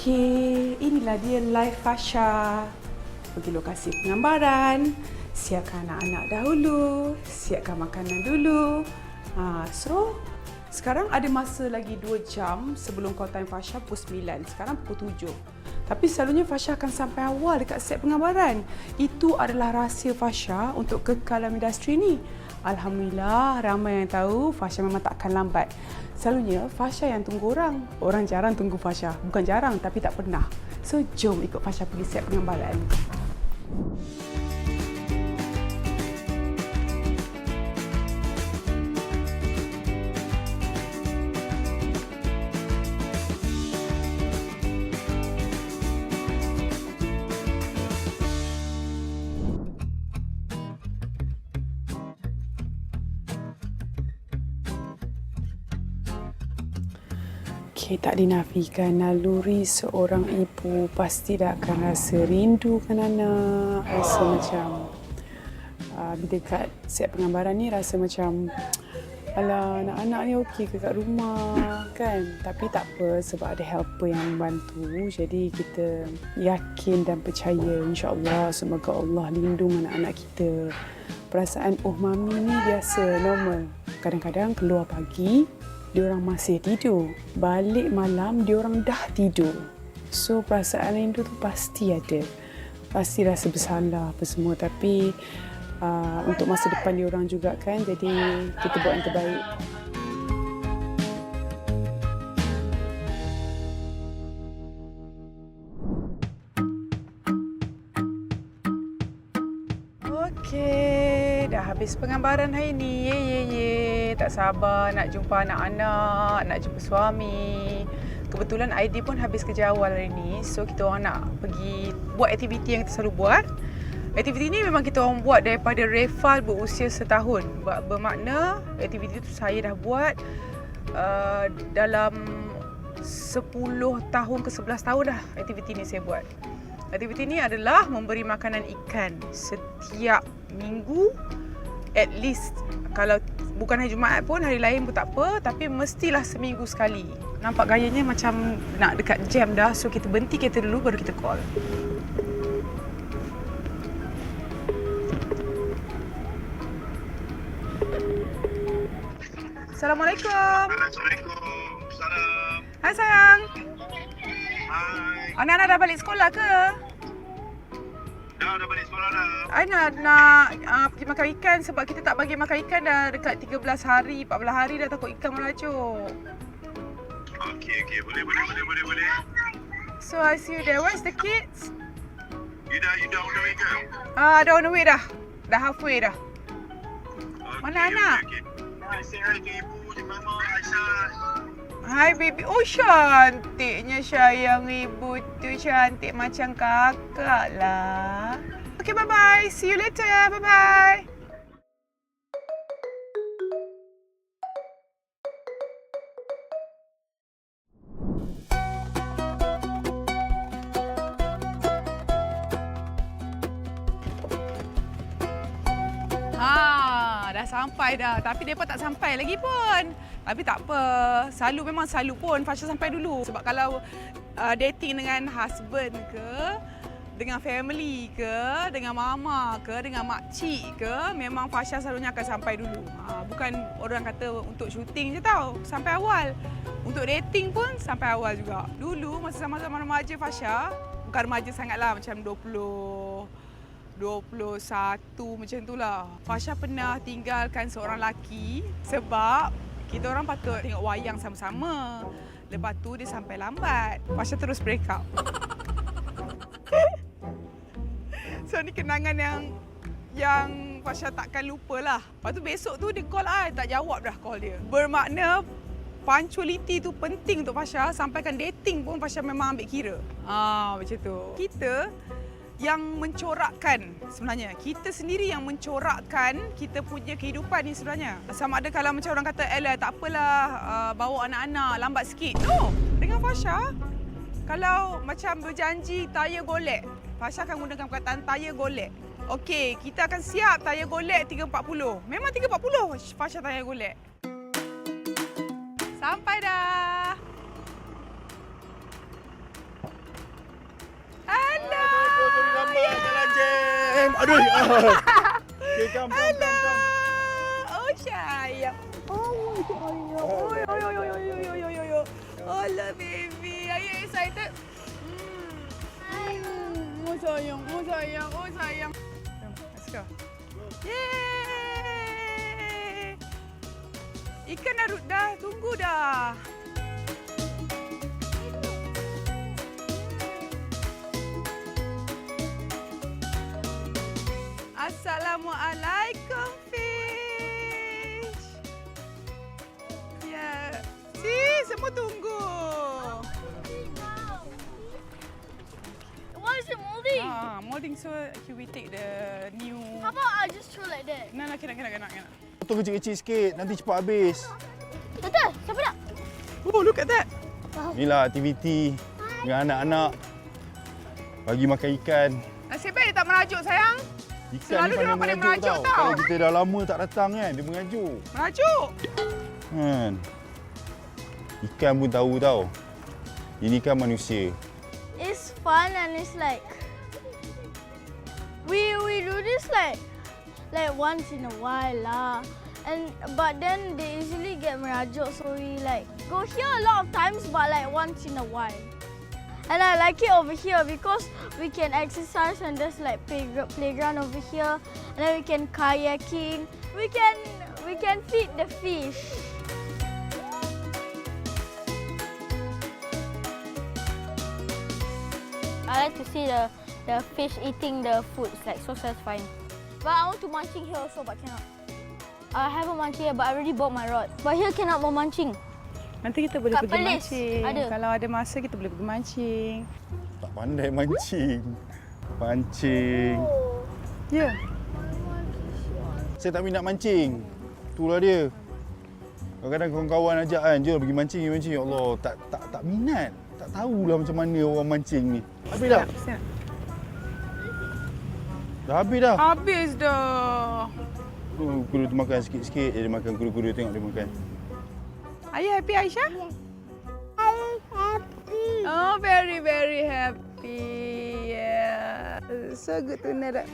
Okey, inilah dia live Fasha. Pergi lokasi penggambaran, siapkan anak-anak dahulu, siapkan makanan dulu. Ha, so, sekarang ada masa lagi 2 jam sebelum call time Fasha pukul 9. Sekarang pukul 7. Tapi selalunya Fasha akan sampai awal dekat set penggambaran. Itu adalah rahsia Fasha untuk kekal dalam industri ni. Alhamdulillah, ramai yang tahu Fasha memang tak akan lambat. Selalunya Fasha yang tunggu orang. Orang jarang tunggu Fasha. Bukan jarang tapi tak pernah. So, jom ikut Fasha pergi set penggambaran. Okay, tak dinafikan naluri seorang ibu pasti dah akan rasa rindu kan anak. Rasa macam uh, dekat set penggambaran ni rasa macam Alah, anak-anak ni okey ke kat rumah kan? Tapi tak apa sebab ada helper yang membantu. Jadi kita yakin dan percaya insya-Allah semoga Allah lindung anak-anak kita. Perasaan oh mami ni biasa normal. Kadang-kadang keluar pagi, dia orang masih tidur. Balik malam dia orang dah tidur. So perasaan rindu tu pasti ada. Pasti rasa bersalah apa semua tapi uh, untuk masa depan dia orang juga kan. Jadi kita buat yang terbaik. Habis penggambaran hari ni. Ye ye ye. Tak sabar nak jumpa anak-anak, nak jumpa suami. Kebetulan ID pun habis kerja awal hari ni. So kita orang nak pergi buat aktiviti yang kita selalu buat. Aktiviti ni memang kita orang buat daripada Refal berusia setahun. Ber- Bermakna aktiviti tu saya dah buat uh, dalam 10 tahun ke 11 tahun dah aktiviti ni saya buat. Aktiviti ni adalah memberi makanan ikan setiap minggu at least kalau bukan hari Jumaat pun hari lain pun tak apa tapi mestilah seminggu sekali. Nampak gayanya macam nak dekat jam dah so kita berhenti kereta dulu baru kita call. Assalamualaikum. Assalamualaikum. Salam. Hai sayang. Hai. Anak-anak dah balik sekolah ke? Dah dah balik sekolah dah. I nak nak uh, pergi makan ikan sebab kita tak bagi makan ikan dah dekat 13 hari, 14 hari dah takut ikan meracuk. Okey okey boleh boleh boleh boleh boleh. So I see you there. Where's the kids? You dah you dah on the way ke? Ah, dah on the way dah. Dah halfway dah. Okay, Mana anak? Okay, okay. Hai, say hi ibu, to mama, Aisyah. Hai baby. Oh cantiknya sayang ibu tu cantik macam kakak lah. Okay bye bye. See you later. Bye sampai dah. Tapi depa tak sampai lagi pun. Tapi tak apa. Selalu memang selalu pun Fasha sampai dulu. Sebab kalau uh, dating dengan husband ke, dengan family ke, dengan mama ke, dengan makcik ke, memang Fasha selalunya akan sampai dulu. Ha, bukan orang kata untuk syuting je tau, sampai awal. Untuk dating pun sampai awal juga. Dulu masa sama-sama remaja Fasha, bukan remaja sangatlah macam 20 21 macam tu lah. Fasha pernah tinggalkan seorang lelaki sebab kita orang patut tengok wayang sama-sama. Lepas tu dia sampai lambat. Fasha terus break up. so ni kenangan yang yang Fasha takkan lupa lah. Lepas tu besok tu dia call I, tak jawab dah call dia. Bermakna punctuality tu penting untuk Fasha. Sampaikan dating pun Fasha memang ambil kira. Ah macam tu. Kita yang mencorakkan sebenarnya. Kita sendiri yang mencorakkan kita punya kehidupan ni sebenarnya. Sama ada kalau macam orang kata, Ella tak apalah uh, bawa anak-anak lambat sikit. No, dengan Fasha, kalau macam berjanji tayar golek, Fasha akan gunakan perkataan tayar golek. Okey, kita akan siap tayar golek 340. Memang 340 Fasha tayar golek. Sampai dah. Aduh. Okay, come, come, come, come. Oh, sayang. Oh, sayang. Oh, yo, yo, yo, yo, yo, yo, yo, yo, yo. Hola, baby. Are you excited? Mm. Oh, sayang. Oh, sayang. Oh, sayang. Let's go. Yeay! Ikan dah, dah tunggu dah. Assalamualaikum, fish. Ya, si semua tunggu. Why is it molding? Ah, molding so okay, we take the new. How about I just throw like that? No, no, kena, kena, kena, kena. Potong kecil-kecil sikit, nanti cepat habis. Tata, siapa nak? Oh, look at that. Inilah aktiviti dengan anak-anak. Bagi makan ikan. Nasib baik tak merajuk, sayang. Ikan Selalu dia orang pandai merajuk tau. Kalau kita dah lama tak datang kan, dia mengajuk. Merajuk. Kan. Ikan pun tahu tau. Ini kan manusia. It's fun and it's like we we do this like like once in a while lah. And but then they usually get merajuk so we like go here a lot of times but like once in a while. And I like it over here because we can exercise and there's like playg- playground over here and then we can kayaking. We can we can feed the fish. I like to see the the fish eating the food. It's like so satisfying. But I want to munching here also but cannot. I haven't mancing yet, but I already bought my rod. But here cannot more mancing. Nanti kita boleh Kat pergi Perlis mancing. ada. Kalau ada masa, kita boleh pergi mancing. Tak pandai mancing. Pancing. Ya. Yeah. Saya tak minat mancing. Itulah dia. Kadang-kadang kawan-kawan ajak kan, jom pergi mancing, pergi mancing. Ya Allah, tak tak tak minat. Tak tahulah macam mana orang mancing ni. Habis dah. Siap. Dah habis dah. Habis dah. Oh, kudu tu makan sikit-sikit. Dia makan kudu-kudu tengok dia makan. Are you happy, Aisyah? I'm happy. Oh, very, very happy. Yeah. So good to know that.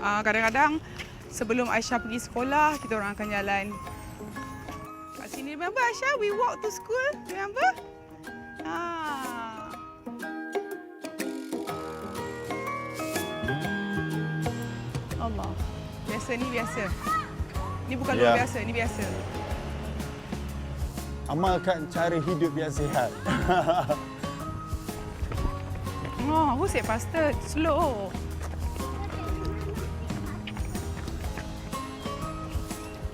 Ah, kadang-kadang sebelum Aisyah pergi sekolah, kita orang akan jalan. Remember Aisyah? We walk to school, remember? Ah. Allah. Biasa ni biasa. Ni bukan luar Ya. biasa, ni biasa. Amalkan cara hidup yang sihat. Oh, who said faster? Slow.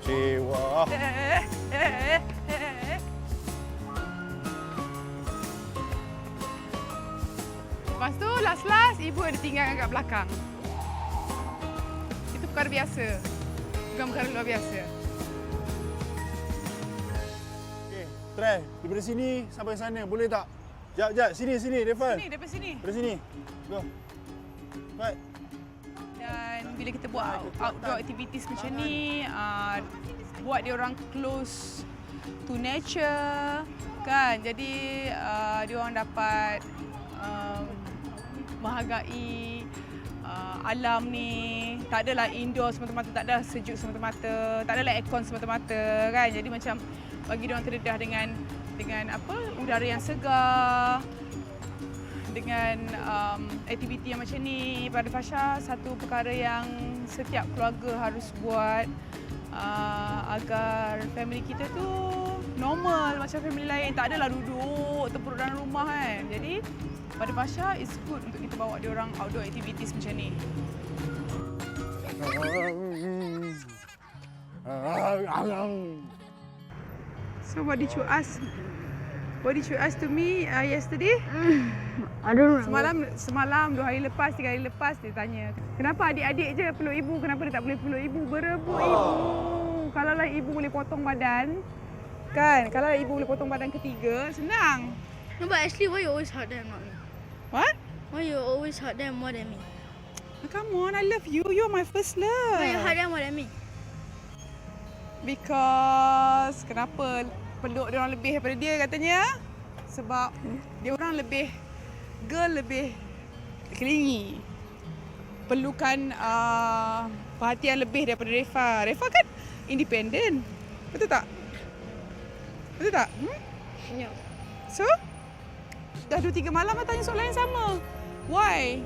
Cewa. Eh, eh, eh, eh. Ibu ada tinggalkan kat belakang. Itu perkara biasa. Bukan perkara luar biasa. Okey, try. Daripada sini sampai sana. Boleh tak? Jap, jap. Sini, sini, Devan. Sini, daripada sini. Daripada sini. Go. Right. Dan bila kita buat out- outdoor activities macam ni, uh, buat dia orang close to nature, kan? Jadi uh, dia orang dapat um, menghargai uh, alam ni. Tak adalah indoor semata-mata, tak ada sejuk semata-mata, tak adalah aircon semata-mata, kan? Jadi macam bagi dia orang terdedah dengan dengan apa? udara yang segar, dengan um, aktiviti yang macam ni pada Fasha satu perkara yang setiap keluarga harus buat uh, agar family kita tu normal macam family lain tak adalah duduk terperuk dalam rumah kan jadi pada Fasha it's good untuk kita bawa dia orang outdoor activities macam ni so what did you ask what did you ask to me uh, yesterday I don't know. Semalam semalam dua hari lepas, tiga hari lepas dia tanya, "Kenapa adik-adik je peluk ibu? Kenapa dia tak boleh peluk ibu? Berebut ibu. Kalaulah ibu boleh potong badan, kan? Kalau ibu boleh potong badan ketiga, senang." No, but actually, why you always hurt them, not me? What? Why you always hurt them more than me? Come on, I love you. You're my first love. Wait, you harder more than me. Because kenapa peluk dia orang lebih daripada dia katanya? Sebab dia orang lebih girl lebih clingy. Perlukan uh, perhatian lebih daripada Refa. Refa kan independent. Betul tak? Betul tak? Hmm? No. So? Dah dua tiga malam dah tanya soalan yang sama. Why?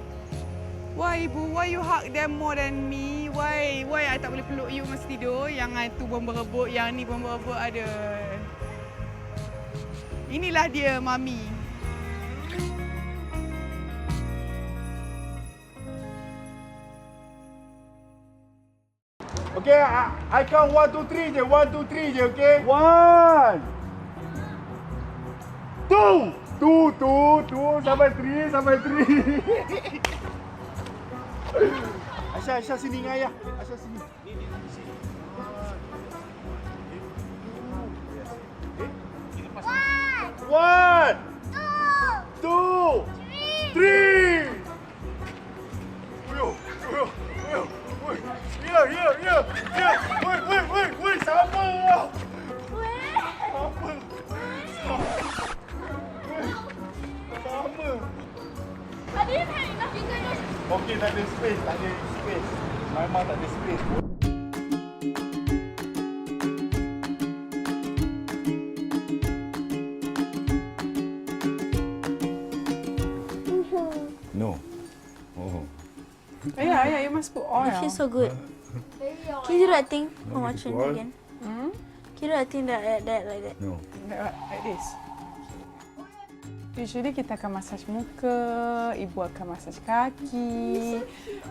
Why ibu? Why you hug them more than me? Why? Why I tak boleh peluk you masa tidur? Yang I tu pun berebut, yang ni pun berebut. Ada. Inilah dia mami. Okay, I, I count one, two, three je. One, two, three je, okay? One. Two. Two, two, two. Sampai three, sampai three. Aisyah, Aisyah sini dengan ayah. Aisyah sini. One, two, three. Yo, yo, yo, woi. Ya, ya, ya, ya. Woi, woi, woi, woi, sama. Sama. Okey, tak ada space, tak ada space. Memang tak ada space. No. Oh. Yeah, yeah, you must put oil. It feels so good. Can you do that thing? I'm watching again. Hmm? Can you do that thing that, that, that like that? No. Like, like this. Usually kita akan massage muka, ibu akan massage kaki,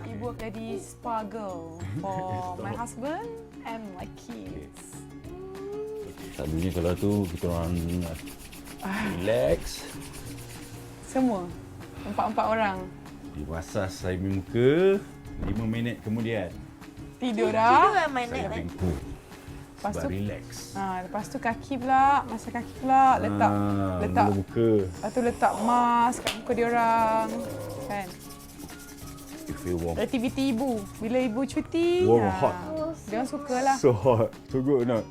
ibu akan jadi spa girl for my husband and my kids. Selalunya kalau tu kita orang relax, Semua, empat-empat orang. dia masas saya muka, 5 minit kemudian Tidur dah. at my saya like bengkok. Lepas tu, relax. ha, lepas tu kaki pula, massage kaki pula, letak Ah, letak muka. Lepas tu letak mask kat muka dia orang. Kan? You feel warm. Aktiviti ibu. Bila ibu cuti, Warm ah, hot? dia orang sukalah. So hot. So good not?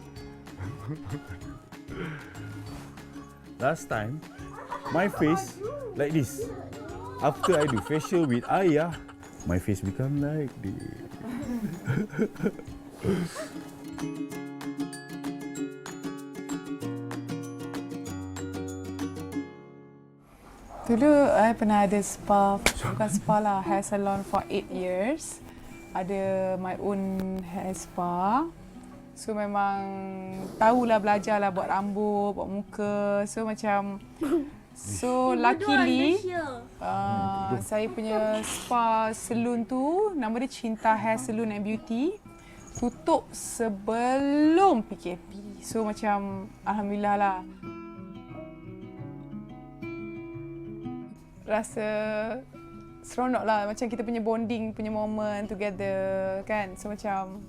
Last time, my face like this. After I do facial with Ayah, my face become like this. Dulu I pernah ada spa, bukan spa lah, hair salon for 8 years. Ada my own hair spa. So memang tahulah belajarlah buat rambut, buat muka. So macam So luckily uh, saya punya spa salon tu nama dia Cinta Hair Salon and Beauty tutup sebelum PKP. So macam alhamdulillah lah. Rasa seronok lah macam kita punya bonding punya moment together kan. So macam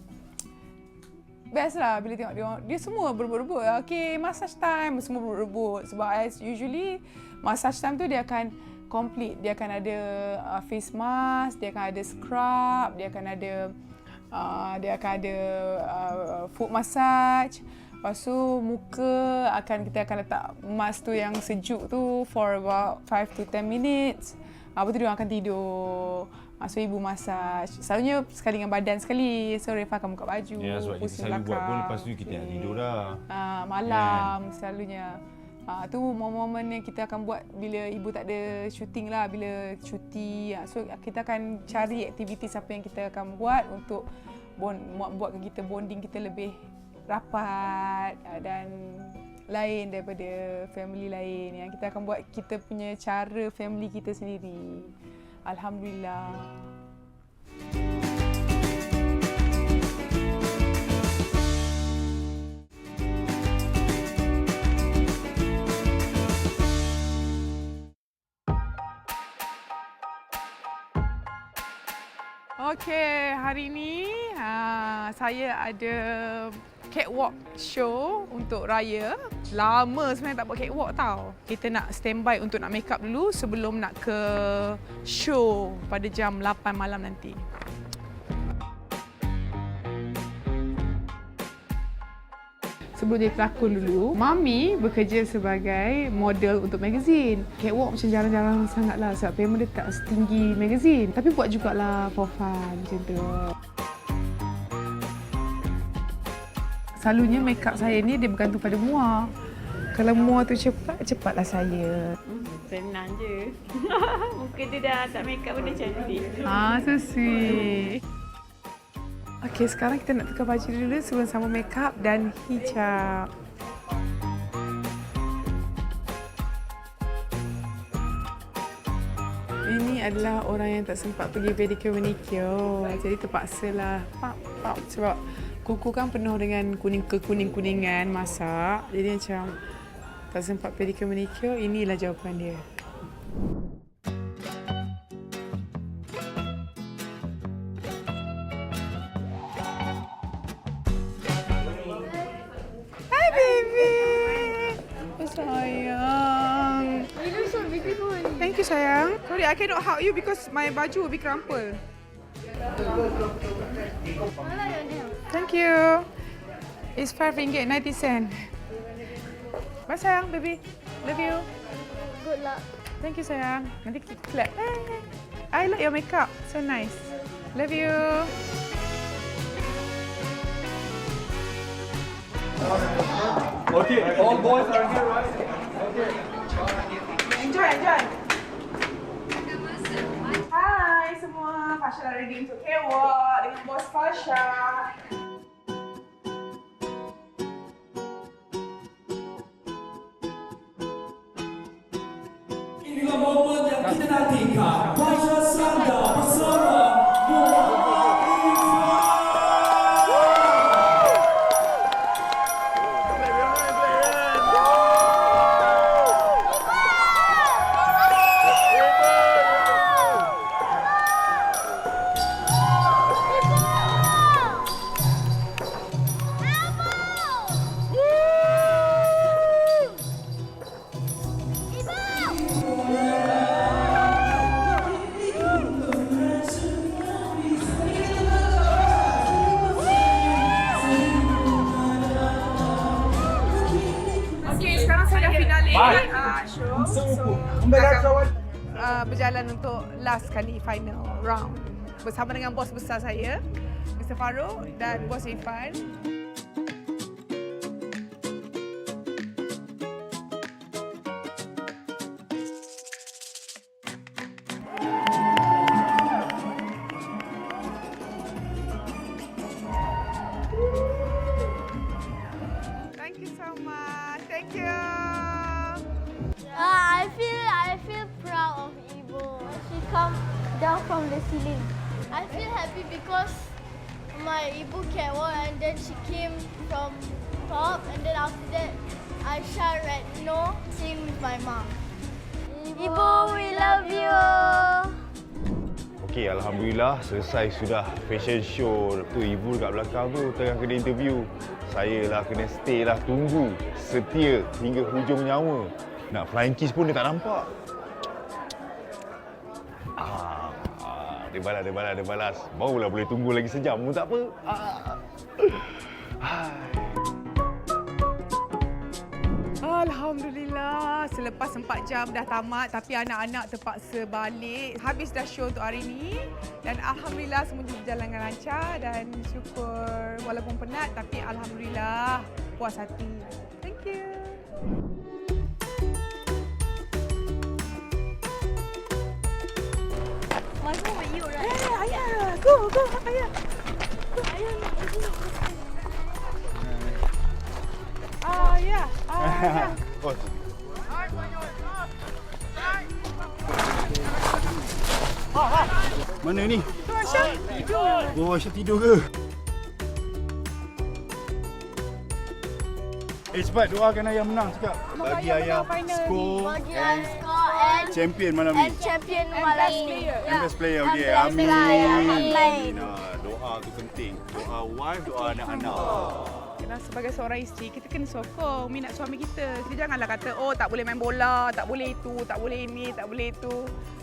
best lah bila tengok dia. Dia semua berebut-rebut. Okay, massage time semua berebut-rebut. Sebab as usually massage time tu dia akan complete. Dia akan ada uh, face mask, dia akan ada scrub, dia akan ada uh, dia akan ada uh, foot massage. Lepas tu muka akan kita akan letak mask tu yang sejuk tu for about 5 to 10 minutes. Apa tu dia akan tidur. Ah, So ibu massage. Selalunya sekali dengan badan sekali. So Refa akan buka baju. Ya, sebab kita selalu buat pun belakang. lepas tu kita nak Okay. tidur dah. Ah, malam selalunya. Ah, tu momen-momen yang kita akan buat bila ibu tak ada syuting lah, bila cuti. So kita akan cari aktiviti apa yang kita akan buat untuk bon, buat- buatkan kita bonding kita lebih rapat ah, dan lain daripada family lain yang kita akan buat kita punya cara family kita sendiri. Alhamdulillah. Okey, hari ini ha, saya ada catwalk show untuk raya. Lama sebenarnya tak buat catwalk tau. Kita nak standby untuk nak make up dulu sebelum nak ke show pada jam 8 malam nanti. Sebelum dia pelakon dulu, Mami bekerja sebagai model untuk magazine. Catwalk macam jarang-jarang sangat lah sebab payment dia tak setinggi magazine. Tapi buat jugalah for fun macam tu. Selalunya make up saya ni dia bergantung pada Mua. Kalau Mua tu cepat, cepatlah saya. Senang je. Muka dia dah tak make up pun dah cantik. Ah, so sweet. Okey, sekarang kita nak tukar baju dulu sebelum sama make up dan hijab. Ini adalah orang yang tak sempat pergi pedicure manicure. Jadi terpaksalah pap pap sebab kuku kan penuh dengan kuning kekuning-kuningan masak. Jadi macam tak sempat pedicure manicure. Inilah jawapan dia. Hi baby. Oh, sayang. You look so beautiful. Thank you sayang. Sorry, I cannot hug you because my baju will be crumpled. Nails. Thank you. It's five ringgit ninety cent. Bye sayang, baby. Love you. Good luck. Thank you sayang. Nanti kita clap. I like your makeup. So nice. Love you. Okay, all boys are here, right? Okay. Enjoy, enjoy. Hai semua, Fasha dah ready untuk kewak dengan bos Fasha. Yang akan uh, berjalan untuk last kali final round bersama dengan bos besar saya, Mr. Farouk dan bos Irfan. My mom. Ibo, we love you. Okey, Alhamdulillah selesai sudah fashion show. Tu ibu dekat belakang tu tengah kena interview. Saya lah kena stay lah tunggu setia hingga hujung nyawa. Nak flying kiss pun dia tak nampak. Ah, ah, dia balas, dia balas, dia balas. Barulah boleh tunggu lagi sejam pun tak apa. Ah. Hai. Alhamdulillah, selepas 4 jam dah tamat tapi anak-anak terpaksa balik. Habis dah show untuk hari ini dan Alhamdulillah semua berjalan dengan lancar dan syukur walaupun penat tapi Alhamdulillah puas hati. Thank you. Mom and you right? Eh, ayah, go, go, ayah. Ah, ya. Ah, ya. Oh, Mana ni? Tu Aisyah. Tidur. Oh, Aisyah tidur ke? Eh cepat doakan ayah menang cakap. Bagi ayah ayah skor Bagi and champion malam and ni. champion And malam best ni. player. And best player okey. best Amin. player. Amin. Nah, doa tu penting. Doa wife, doa anak-anak. Dan sebagai seorang isteri, kita kena sokong minat suami kita. Kita janganlah kata, oh tak boleh main bola, tak boleh itu, tak boleh ini, tak boleh itu.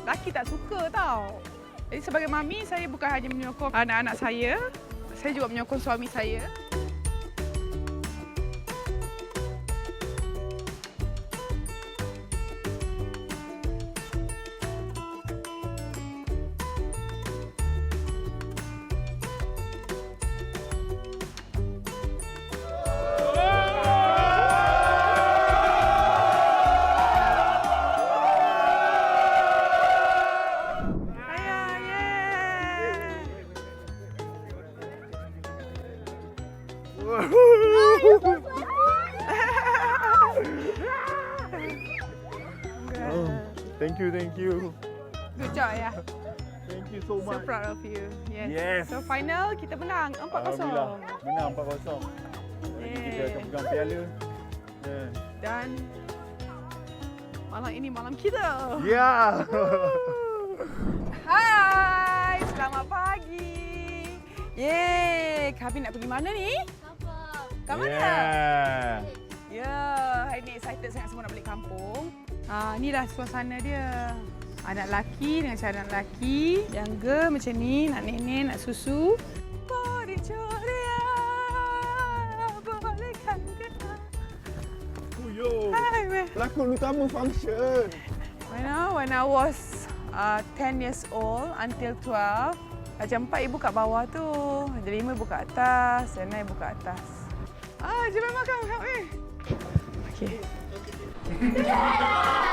Laki tak suka tau. Jadi sebagai mami, saya bukan hanya menyokong anak-anak saya, saya juga menyokong suami. Saya, you, thank you. Good job ya. Thank you so So much. proud of you. Yes. Yes. So final kita menang 4-0. Alhamdulillah. Menang 4-0. Jadi kita akan pegang piala. Yeah. Dan malam ini malam kita. Yeah. Hai, selamat pagi. Yeay, kami nak pergi mana ni? Kat mana? Yeah. Ah, inilah suasana dia. Anak lelaki dengan cara anak lelaki. Yang girl macam ni, nak nenek, nak susu. Bolehkan kita. Oh, yo. Hai. Pelakon utama function. When I, when I was uh, 10 years old until 12, jam 4 ibu kat bawah tu. Jam 5 ibu kat atas, 6 ibu kat atas. Ah, jom makan, makan. Eh. Okay. Yeah!